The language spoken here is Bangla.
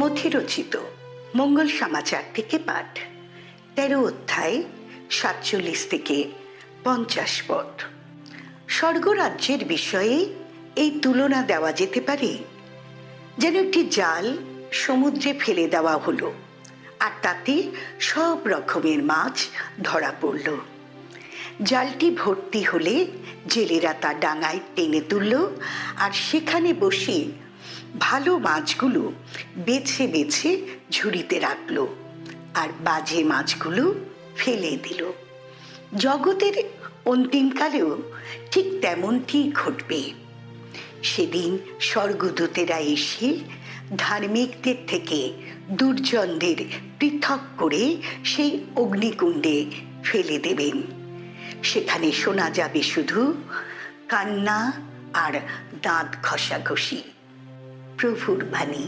মথিরচিত মঙ্গল সমাচার থেকে পাঠ। তেরো অধ্যায়, সাতচল্লিশ থেকে পঞ্চাশ পদ স্বর্গরাজ্যের বিষয়ে এই তুলনা দেওয়া যেতে পারে। যেন একটি জাল সমুদ্রে ফেলে দেওয়া হলো আর তাতে সব রকমের মাছ ধরা পড়ল। জালটি ভর্তি হলে জেলেরা তা ডাঙায় টেনে তুলল আর সেখানে বসে ভালো মাছগুলো বেছে বেছে ঝুড়িতে রাখল আর বাজে মাছগুলো ফেলে দিল। জগতের অন্তিমকালেও ঠিক তেমনটি ঘটবে। সেদিন স্বর্গদূতেরা এসে ধার্মিকদের থেকে দুর্জনদের পৃথক করে সেই অগ্নিকুণ্ডে ফেলে দেবেন। সেখানে শোনা যাবে শুধু কান্না আর দাঁত ঘষাঘষি। প্রভুর বাণী।